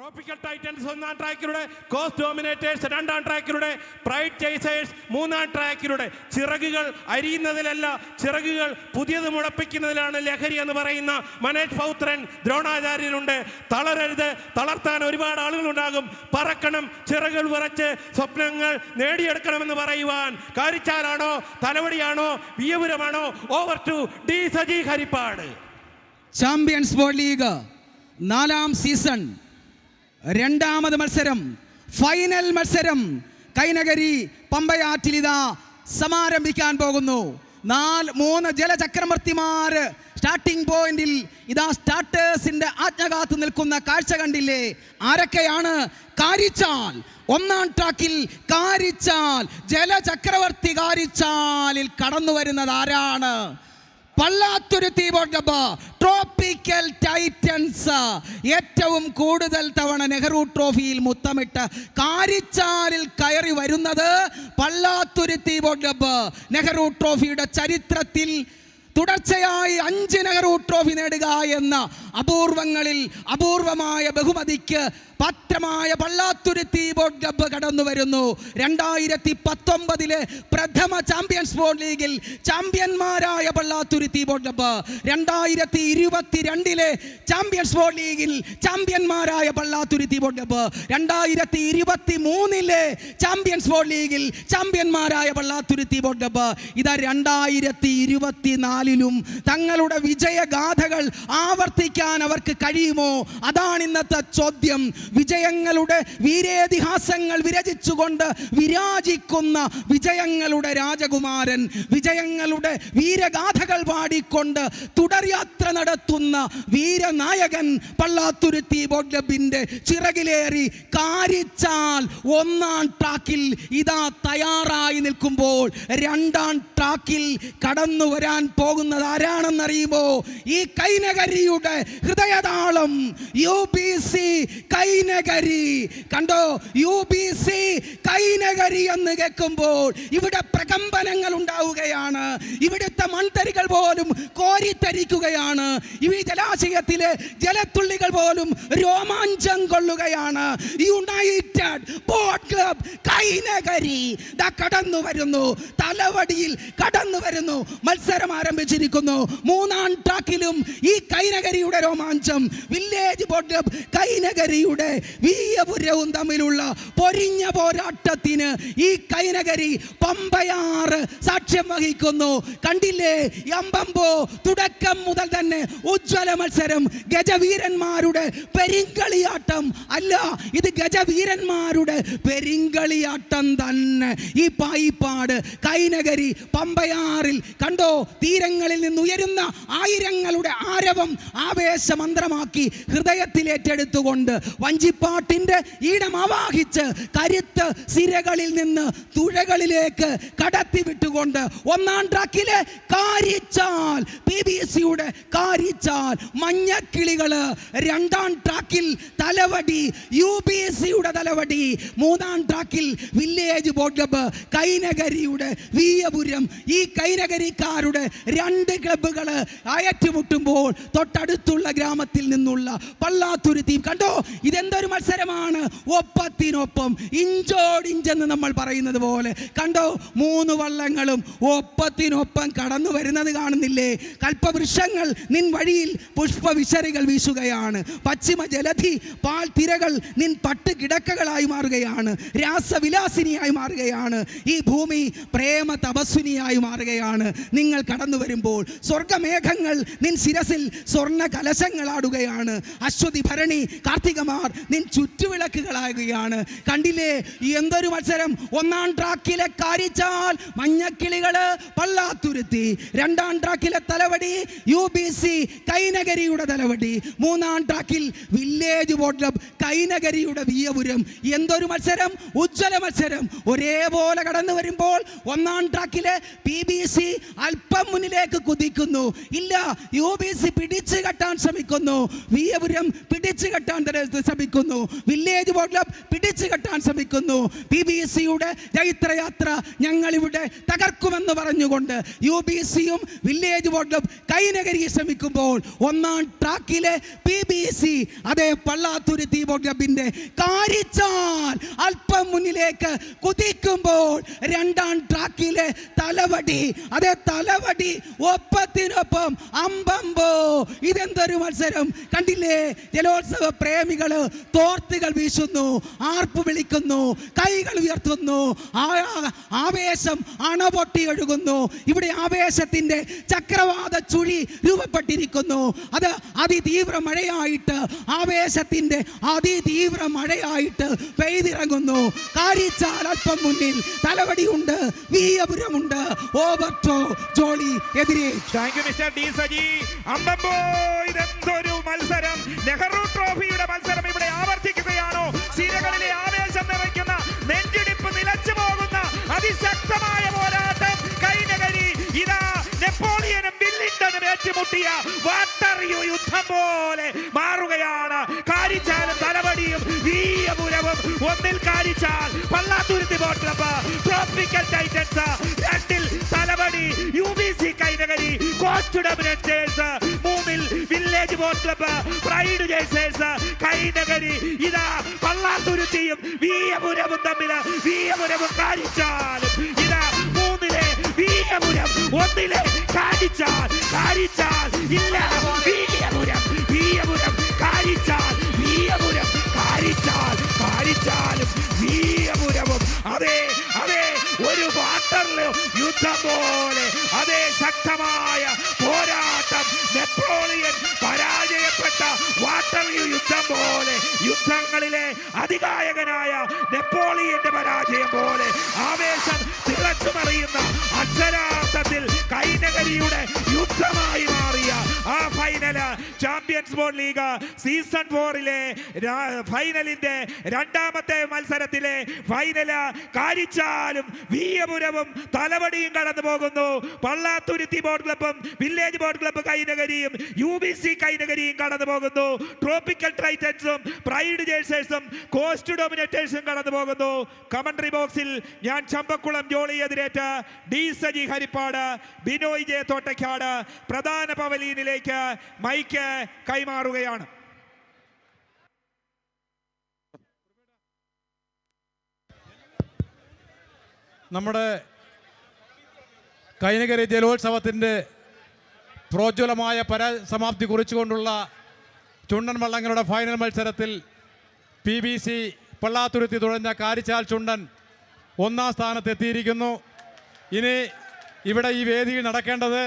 Tropical Titans ഒന്നാം ട്രാക്കിലൂടെ cost dominators രണ്ടാം ട്രാക്കിലൂടെ pride Chasers മൂന്നാം ട്രാക്കിലൂടെ ചിറകുകൾ അരിയുന്നതിലല്ല ചിറകുകൾ പുതിയത് മുളപ്പിക്കുന്നതിലാണ് ലഹരി എന്ന് പറയുന്ന മനേഷ് പൗത്രൻ ദ്രോണാചാര്യനുണ്ട് തളരരുത് തളർത്താൻ ഒരുപാട് ആളുകളുണ്ടാകും. പറക്കണം ചിറകൾ വിറച്ച് സ്വപ്നങ്ങൾ നേടിയെടുക്കണമെന്ന് പറയുവാൻ. കാരിച്ചാലാണോ തലവടിയാണോ വിയപുരമാണോ over to D Saji Haripad. Champions board league നാലാം സീസൺ രണ്ടാമത് മത്സരം ഫൈനൽ മത്സരം കൈനഗരി പമ്പയാറ്റിലിത സമാരംഭിക്കാൻ പോകുന്നു. നാല് മൂന്ന് ജലചക്രവർത്തിമാർ സ്റ്റാർട്ടിംഗ് പോയിന്റിൽ ഇതാ സ്റ്റാർട്ടേഴ്സിന്റെ ആജ്ഞ കാത്തു നിൽക്കുന്ന കാഴ്ച കണ്ടില്ലേ? ആരൊക്കെയാണ്? കാരിച്ചാൽ. ഒന്നാം ട്രാക്കിൽ കാരിച്ചാൽ ജലചക്രവർത്തി കാരിച്ചാലിൽ കടന്നു വരുന്നത് ആരാണ്? പള്ളാത്തുരുത്തി ട്രോപ്പിക്കൽ ടൈറ്റൻസ് ഏറ്റവും കൂടുതൽ തവണ നെഹ്റു ട്രോഫിയിൽ മുത്തമിട്ട് കാരിച്ചാലിൽ കയറി വരുന്നത് പള്ളാത്തുരുത്തി ബോർഡബ് നെഹ്റു ട്രോഫിയുടെ ചരിത്രത്തിൽ തുടർച്ചയായി അഞ്ച് നെഹ്റു ട്രോഫി നേടുക എന്ന അപൂർവങ്ങളിൽ അപൂർവമായ ബഹുമതിക്ക് പത്രമായ പള്ളാത്തുരുത്തി ബോർഡ് ക്ലബ്ബ് കടന്നു വരുന്നു. രണ്ടായിരത്തി പത്തൊമ്പതിലെ പ്രഥമ ചാമ്പ്യൻസ് ബോർഡ് ലീഗിൽ ചാമ്പ്യന്മാരായ പള്ളാത്തുരുത്തി ബോർഡ് ക്ലബ്ബ് രണ്ടായിരത്തി ഇരുപത്തി രണ്ടിലെ ചാമ്പ്യൻസ് ബോർഡ് ലീഗിൽ ചാമ്പ്യന്മാരായ പള്ളാത്തുരുത്തി ബോർഡ് ക്ലബ്ബ് രണ്ടായിരത്തി ഇരുപത്തി മൂന്നിലെ ചാമ്പ്യൻസ് ബോർഡ് ലീഗിൽ ചാമ്പ്യന്മാരായ പള്ളാത്തുരുത്തി ബോർഡ് ക്ലബ്ബ് ഇതാ രണ്ടായിരത്തി ഇരുപത്തി നാലിലും തങ്ങളുടെ വിജയഗാഥകൾ ആവർത്തിക്കാൻ അവർക്ക് കഴിയുമോ? അതാണ് ഇന്നത്തെ ചോദ്യം. വിജയങ്ങളുടെ വീരേതിഹാസങ്ങൾ വിരചിച്ചുകൊണ്ട് വിരാജിക്കുന്ന വിജയങ്ങളുടെ രാജകുമാരൻ വിജയങ്ങളുടെ വീരഗാഥകൾ പാടിക്കൊണ്ട് തുടർയാത്ര നടത്തുന്ന വീരനായകൻ പള്ളാത്തുരുത്തി ബോർഡ് ക്ലബിന്റെ ചിറകിലേറി കാരിച്ചാൽ ഒന്നാം ട്രാക്കിൽ ഇതാ തയ്യാറായി നിൽക്കുമ്പോൾ രണ്ടാം ട്രാക്കിൽ കടന്നു വരാൻ പോകുന്നത് ആരാണെന്നറിയുമോ? ഈ കൈനകരിയുടെ ഹൃദയതാളം യു പി സി കൈനഗരി. കണ്ടോ? യു പി സി കൈനഗരി എന്ന് കേൾക്കുമ്പോൾ ഇവിടെ പ്രകമ്പനങ്ങൾ ഉണ്ടാവുകയാണ്. ഇവിടുത്തെ മൺതരികൾ പോലും കോരിത്തരിക്കുകയാണ്. ഈ ജലാശയത്തിലെ ജലത്തുള്ളികൾ പോലും രോമാഞ്ചം കൊള്ളുകയാണ്. United boat club Kainakari. കടന്നു വരുന്നു. തലവടിയിൽ കടന്നു വരുന്നു. മത്സരം ആരംഭിച്ചിരിക്കുന്നു. മൂന്നാം ട്രാക്കിലും ഈ കൈനകരിയുടെ രോമാഞ്ചം വില്ലേജ് ബോർഡ് കൈനഗരിയുടെ വീയപുരവും തമ്മിലുള്ള പൊരിഞ്ഞ പോരാട്ടത്തിന് ഈ കൈനഗരി പമ്പയാറ് സാക്ഷ്യം വഹിക്കുന്നു. കണ്ടില്ലേ? അമ്പമ്പോ തുടക്കം മുതൽ തന്നെ ഉജ്ജ്വല മത്സരം. ഗജവീരന്മാരുടെ പെരിങ്കളിയാട്ടം അല്ല ഇത് ഗജവീരന്മാരുടെ പെരിങ്കളിയാട്ടം തന്നെ. ഈ പായിപ്പാട് കൈനഗരി പമ്പയാറിൽ കണ്ടോ? തീരങ്ങളിൽ നിന്നുയരുന്ന ആയിരങ്ങളുടെ ആരവം ആവേശമന്ത്രമാക്കി ഹൃദയത്തിൽ ഏറ്റെടുത്തുകൊണ്ട് വഞ്ചിപ്പാട്ടിന്റെ ഈടം ആവാഹിച്ച് കരുത്ത് സിരകളിൽ നിന്ന് തുഴകളിലേക്ക് കടത്തി വിട്ടുകൊണ്ട് ഒന്നാം ട്രാക്കിലെ കാരിച്ചാൽ പി ബി സിയുടെ കാരിച്ചാൽ മഞ്ഞക്കിളികൾ രണ്ടാം ട്രാക്കിൽ തലവടി യു ബി സിയുടെ തലവടി മൂന്നാം ട്രാക്കിൽ വില്ലേജ് ബോർഡ് ക്ലബ്ബ് കൈനകരിയുടെ വീയപുരം. ഈ കൈനകരിക്കാരുടെ രണ്ട് ക്ലബ്ബുകൾ അയറ്റുമുട്ടുമ്പോൾ തൊട്ടടുത്തുള്ള ഗ്രാമത്തിൽ നിന്നുള്ള പള്ളാത്തുരുത്തി കണ്ടോ? ഇതെന്തൊരു മത്സരമാണ്? ഒപ്പത്തിനൊപ്പം ഇഞ്ചോടിഞ്ചെന്ന് നമ്മൾ പറയുന്നത് പോലെ. കണ്ടോ? മൂന്ന് വള്ളങ്ങളും ഒപ്പത്തിനൊപ്പം കടന്നു വരുന്നത് കാണുന്നില്ലേ? കൽപ്പവൃക്ഷങ്ങൾ നിൻ വഴിയിൽ പുഷ്പവിശറികൾ വീശുകയാണ്. പശ്ചിമ ജലധി പാൽ തിരകൾ നിൻ പട്ട് കിടക്കകളായി മാറുകയാണ്. രാസവിലാസിനിയായി മാറുകയാണ്. ഈ ഭൂമി പ്രേമ തപസ്വിനിയായി മാറുകയാണ്. നിങ്ങൾ കടന്നു വരുമ്പോൾ സ്വർഗമേഘങ്ങൾ നിൻ ശിരസിൽ സ്വർണ കലശങ്ങളാടുകയാണ് അശ്വതി ഭരണി കാർത്തികമാർ നിൻ ചുറ്റുവിളക്കുകളാകുകയാണ്. കണ്ടില്ലേ? ഈ എന്തൊരു മത്സരം? ഒന്നാം ട്രാക്കിലെ കാരിച്ചാൽ മഞ്ഞക്കിളികൾ പള്ളാത്തുരുത്തി. രണ്ടാം ട്രാക്കിലെ തലവടി യു ബി സി കൈനഗരിയുടെ തലവടി. മൂന്നാം ട്രാക്കിൽ വില്ലേജ് ബോട്ട് ക്ലബ് കൈനഗരിയുടെ വിയപുരം എന്തൊരു മത്സരം? ഉജ്ജ്വല മത്സരം. ഒരേപോലെ കടന്നു വരുമ്പോൾ ഒന്നാം ട്രാക്കിലെ പി ബി സി അല്പം മുന്നിലേക്ക് കുതിക്കുന്നു. ഇല്ല യു ബി സി പിടിച്ചു കെട്ടാൻ ശ്രമിക്കുന്നു. വിയപുരം പിടിച്ചു കെട്ടാൻ ത- ശ്രമിക്കുന്നു. വില്ലേജ് ബോർഡ് ക്ലബ് പിടിച്ചു കെട്ടാൻ ശ്രമിക്കുന്നു. പി ബി എസ് സിയുടെ ചൈത്രയാത്ര ഞങ്ങളിവിടെ തകർക്കുമെന്ന് പറഞ്ഞുകൊണ്ട് യു ബി എസ് സിയും വില്ലേജ് ബോർഡ് ക്ലബ് കൈനകരി ശ്രമിക്കുമ്പോൾ ഒന്നാം ട്രാക്കിലെ പി ബി സി അതേ പള്ളാത്തുരുത്തി ബോർഡ് ക്ലബിന്റെ കാരിച്ചാൽ അല്പം മുന്നിലേക്ക് കുതിക്കുമ്പോൾ രണ്ടാം ട്രാക്കിലെ തലവടി അതേ തലവടി ഒപ്പത്തിനൊപ്പം അമ്പമ്പോ. ഇതെന്തൊരു മത്സരം കണ്ടില്ലേ? ജലോത്സവ പ്രേമികൾ തോർത്തുകൾ വീശുന്നു ആർപ്പ് വിളിക്കുന്നു കൈകൾ ഉയർത്തുന്നു ആവേശം അണപൊട്ടി ഒഴുകുന്നു. ഇവിടെ ആവേശത്തിന്റെ ചക്രവാത ചുഴി രൂപപ്പെട്ടിരിക്കുന്നു. അത് അതിതീവ്ര മഴയായിട്ട് ആവേശത്തിന്റെ അതിതീവ്ര മഴയായിട്ട് പെയ്തിറങ്ങുന്നു. കാരിച്ചാൽ അല്പം മുന്നിൽ തലവടിയുണ്ട് വീയപുരമുണ്ട്. ഓവർട്ടോ ജോളി എതിരെ. Thank you mister D Saji അമ്പമ്പോ ഇതെന്തൊരു മത്സരം? നെഹ്റു ട്രോഫിയുടെ മത്സരം ഇവിടെ ആവർത്തിക്കുകയാണോ? സിരകളിലെ ആവേശം നിറയ്ക്കുന്ന നെഞ്ചിടിപ്പ് നിലച്ചു പോകുന്ന അതിശക്തമായ പോരാട്ടം കൈനകരി ഇതാ നെപ്പോളിയനും വില്ലിംഗ്ടണും ഏറ്റുമുട്ടിയ വാട്ടറിയു യുദ്ധം പോലെ മാറുകയാണ്. കാരിച്ചാലും ഒന്നിൽ Karichal Pallathuruthy boat club tropical titans രണ്ടിൽ Thalavady U B C Kainakary coast മൂന്നിൽ village boat club pride chasers Kainakary ഇതാ പള്ളാത്തുരുത്തിയും വീയപുരവും തമ്മിൽ വീയപുരവും കാരിച്ചാൽ ഇതാ മൂന്നിലെ വീയപുരം ഒന്നിലെ കാരിച്ചാൽ കാരിച്ചാൽ ഇല്ല. വാട്ടർലു യുദ്ധം പോലെ യുദ്ധങ്ങളിലെ അധികായകനായ നെപ്പോളിയന്റെ പരാജയം പോലെ ആവേശം തിളച്ചു മറിയുന്ന അക്ഷരാർത്ഥത്തിൽ കൈനകരിയുടെ ബോർഡ് ലീഗ് സീസൺ ഫോറിലെ ഫൈനലിന്റെ രണ്ടാമത്തെ മത്സരത്തിലെ ഫൈനൽ കാരിച്ചാലും വീയപുരവും തലവടിയും കടന്നു പോകുന്നു. പള്ളാത്തുരുത്തി ബോർഡ് ക്ലബും വില്ലേജ് ബോർഡ് ക്ലബ് കൈനഗരിയും യു ബി സി കൈനകരിയും കടന്നു പോകുന്നു. ട്രോപ്പിക്കൽ ട്രൈറ്റൻസും പ്രൈഡ് ജേഴ്സേഴ്സും കോസ്റ്റ് ഡോമിനേറ്റേഴ്സും കടന്നു പോകുന്നു. കമന്ററി ബോക്സിൽ ഞാൻ ചമ്പക്കുളം ജോളി എതിരേറ്റ് ഡി സജി ഹരിപ്പാട് ബിനോയ് ജെ തോട്ടയ്ക്കാട് പ്രധാന പവലീനിലേക്ക് മൈക്ക് കൈമാറുകയാണ്. നമ്മുടെ കൈനകരി ജലോത്സവത്തിന്റെ പ്രോജ്വലമായ പരസമാപ്തി കുറിച്ചുകൊണ്ടുള്ള ചുണ്ടൻ വള്ളങ്ങളുടെ ഫൈനൽ മത്സരത്തിൽ പി ബി സി പള്ളാത്തുരുത്തി തുഴഞ്ഞ കാരിച്ചാൽ ചുണ്ടൻ ഒന്നാം സ്ഥാനത്തെത്തിയിരിക്കുന്നു. ഇനി ഇവിടെ ഈ വേദിയിൽ നടക്കേണ്ടത്